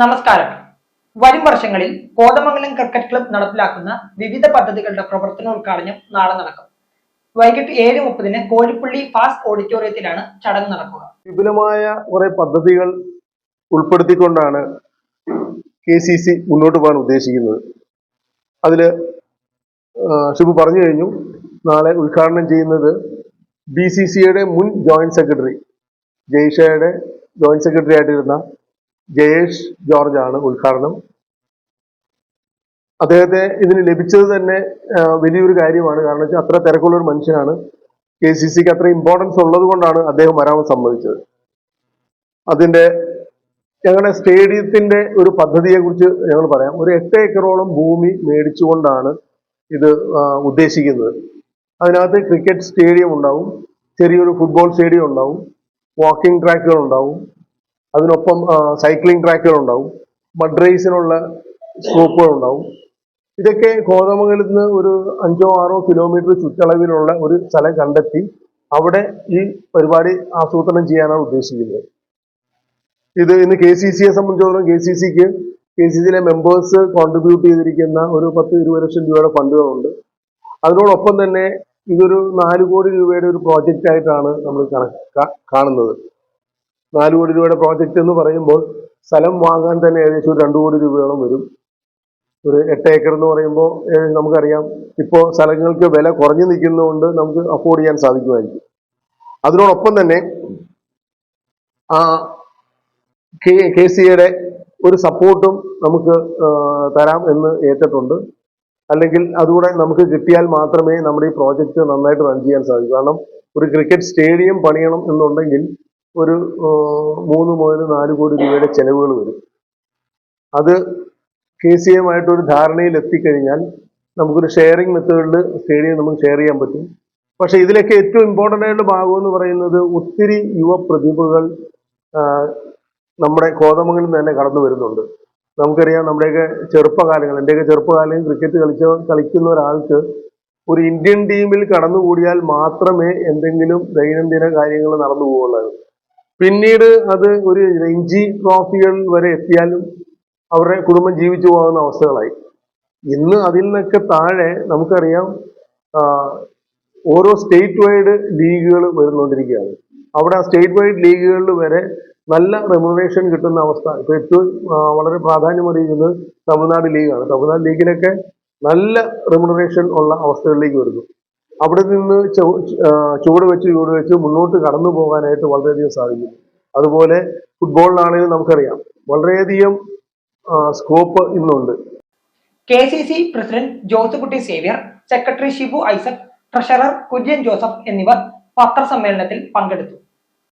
നമസ്കാരം. വരും വർഷങ്ങളിൽ കോതമംഗലം ക്രിക്കറ്റ് ക്ലബ് നടപ്പിലാക്കുന്ന വിവിധ പദ്ധതികളുടെ പ്രവർത്തനോദ്ഘാടനം നാളെ നടക്കും. വൈകിട്ട് ഏഴ് മുപ്പതിന് കോഴിപ്പള്ളി ഫാസ്റ്റ് ഓഡിറ്റോറിയത്തിലാണ് ചടങ്ങ് നടക്കുക. വിപുലമായ കുറെ പദ്ധതികൾ ഉൾപ്പെടുത്തിക്കൊണ്ടാണ് കെ സി സി മുന്നോട്ട് പോകാൻ ഉദ്ദേശിക്കുന്നത്. അതിൽ ഷിബു പറഞ്ഞു കഴിഞ്ഞു. നാളെ ഉദ്ഘാടനം ചെയ്യുന്നത് ബി സി സിയുടെ മുൻ ജോയിന്റ് സെക്രട്ടറി ജയ്ഷയുടെ ജോയിന്റ് സെക്രട്ടറി ആയിട്ടിരുന്ന ജയേഷ് ജോർജ് ആണ് ഉദ്ഘാടനം. അദ്ദേഹത്തെ ഇതിന് ലഭിച്ചത് തന്നെ വലിയൊരു കാര്യമാണ്. കാരണം വെച്ചാൽ അത്ര തിരക്കുള്ള ഒരു മനുഷ്യനാണ്. കെ സി സിക്ക് അത്ര ഇമ്പോർട്ടൻസ് ഉള്ളത് കൊണ്ടാണ് അദ്ദേഹം വരാൻ സമ്മതിച്ചത്. അതിന്റെ ഞങ്ങളുടെ സ്റ്റേഡിയത്തിന്റെ ഒരു പദ്ധതിയെ കുറിച്ച് ഞങ്ങൾ പറയാം. ഒരു എട്ട് ഏക്കറോളം ഭൂമി മേടിച്ചുകൊണ്ടാണ് ഇത് ഉദ്ദേശിക്കുന്നത്. അതിനകത്ത് ക്രിക്കറ്റ് സ്റ്റേഡിയം ഉണ്ടാവും ചെറിയൊരു ഫുട്ബോൾ സ്റ്റേഡിയം ഉണ്ടാവും വാക്കിംഗ് ട്രാക്കുകൾ ഉണ്ടാവും അതിനൊപ്പം സൈക്ലിംഗ് ട്രാക്കുകൾ ഉണ്ടാവും മഡ് റേസിനുള്ള സ്കോപ്പുകൾ ഉണ്ടാവും ഇതൊക്കെ കോതമംഗലത്ത് നിന്ന് ഒരു അഞ്ചോ ആറോ കിലോമീറ്റർ ചുറ്റളവിലുള്ള ഒരു സ്ഥലം കണ്ടെത്തി അവിടെ ഈ പരിപാടി ആസൂത്രണം ചെയ്യാനാണ് ഉദ്ദേശിക്കുന്നത്. ഇത് ഇന്ന് കെ സി സിയെ സംബന്ധിച്ചിടത്തോളം കെ സി സിക്ക് കെ സി സിയിലെ മെമ്പേഴ്സ് കോൺട്രിബ്യൂട്ട് ചെയ്തിരിക്കുന്ന ഒരു പത്ത് ഇരുപത് ലക്ഷം രൂപയുടെ ഫണ്ടുകളുണ്ട്. അതിനോടൊപ്പം തന്നെ ഇതൊരു നാല് കോടി രൂപയുടെ ഒരു പ്രോജക്റ്റ് ആയിട്ടാണ് നമ്മൾ കാണുന്നത്. നാല് കോടി രൂപയുടെ പ്രോജക്റ്റ് എന്ന് പറയുമ്പോൾ സ്ഥലം വാങ്ങാൻ തന്നെ ഏകദേശം ഒരു രണ്ട് കോടി രൂപയോളം വരും. ഒരു എട്ട് ഏക്കർ എന്ന് പറയുമ്പോൾ നമുക്കറിയാം. ഇപ്പോൾ സ്ഥലങ്ങൾക്ക് വില കുറഞ്ഞു നിൽക്കുന്നതുകൊണ്ട് നമുക്ക് അഫോർഡ് ചെയ്യാൻ സാധിക്കുമായിരിക്കും. അതിനോടൊപ്പം തന്നെ ആ കെ കെ ഒരു സപ്പോർട്ടും നമുക്ക് തരാം എന്ന് ഏറ്റിട്ടുണ്ട്. അല്ലെങ്കിൽ അതുകൂടെ നമുക്ക് കിട്ടിയാൽ മാത്രമേ നമ്മുടെ ഈ പ്രോജക്റ്റ് നന്നായിട്ട് റൺ ചെയ്യാൻ സാധിക്കൂ. കാരണം ഒരു ക്രിക്കറ്റ് സ്റ്റേഡിയം പണിയണം എന്നുണ്ടെങ്കിൽ ഒരു മൂന്ന് മുതൽ നാല് കോടി രൂപയുടെ ചെലവുകൾ വരും. അത് കെ സി എമായിട്ട് ഒരു ധാരണയിൽ എത്തിക്കഴിഞ്ഞാൽ നമുക്കൊരു ഷെയറിംഗ് മെത്തേഡിൽ സ്റ്റേഡിയം നമുക്ക് ഷെയർ ചെയ്യാൻ പറ്റും. പക്ഷെ ഇതിലൊക്കെ ഏറ്റവും ഇമ്പോർട്ടന്റ് ആയിട്ട് ഭാഗം എന്ന് പറയുന്നത് ഒത്തിരി യുവ പ്രതിഭകൾ നമ്മുടെ കോതമംഗലിൽ തന്നെ കടന്നു വരുന്നുണ്ട്. നമുക്കറിയാം നമ്മുടെയൊക്കെ ചെറുപ്പകാലങ്ങൾ എന്റെയൊക്കെ ചെറുപ്പകാലം ക്രിക്കറ്റ് കളിച്ച കളിക്കുന്ന ഒരാൾക്ക് ഒരു ഇന്ത്യൻ ടീമിൽ കടന്നുകൂടിയാൽ മാത്രമേ എന്തെങ്കിലും ദൈനംദിന കാര്യങ്ങൾ നടന്നു പോകുള്ളൂ പിന്നീട് അത് ഒരു രഞ്ജി ട്രോഫികൾ വരെ എത്തിയാലും അവരുടെ കുടുംബം ജീവിച്ചു പോകുന്ന അവസ്ഥകളായി. ഇന്ന് അതിൽ നിന്നൊക്കെ താഴെ നമുക്കറിയാം ഓരോ സ്റ്റേറ്റ് വൈഡ് ലീഗുകൾ വരുന്നുകൊണ്ടിരിക്കുകയാണ് അവിടെ ആ സ്റ്റേറ്റ് വൈഡ് ലീഗുകളിൽ വരെ നല്ല റെമുനറേഷൻ കിട്ടുന്ന അവസ്ഥ. ഇപ്പൊ ഏറ്റവും വളരെ പ്രാധാന്യം അറിയിക്കുന്നത് തമിഴ്നാട് ലീഗാണ് തമിഴ്നാട് ലീഗിലൊക്കെ നല്ല റെമുനറേഷൻ ഉള്ള അവസ്ഥകളിലേക്ക് വരുന്നു. അവിടെ നിന്ന് ചുവട് വെച്ച് ചൂട് വെച്ച് മുന്നോട്ട് കടന്നു പോകാനായിട്ട് വളരെയധികം സാധിക്കും. അതുപോലെ ഫുട്ബോളിലാണെങ്കിലും നമുക്കറിയാം. വളരെയധികം സ്കോപ്പ് ഇന്നുണ്ട്. K C C president Josekutty Xavier secretary Shibu Isaac treasurer Kurian Joseph എന്നിവർ പത്രസമ്മേളനത്തിൽ പങ്കെടുത്തു.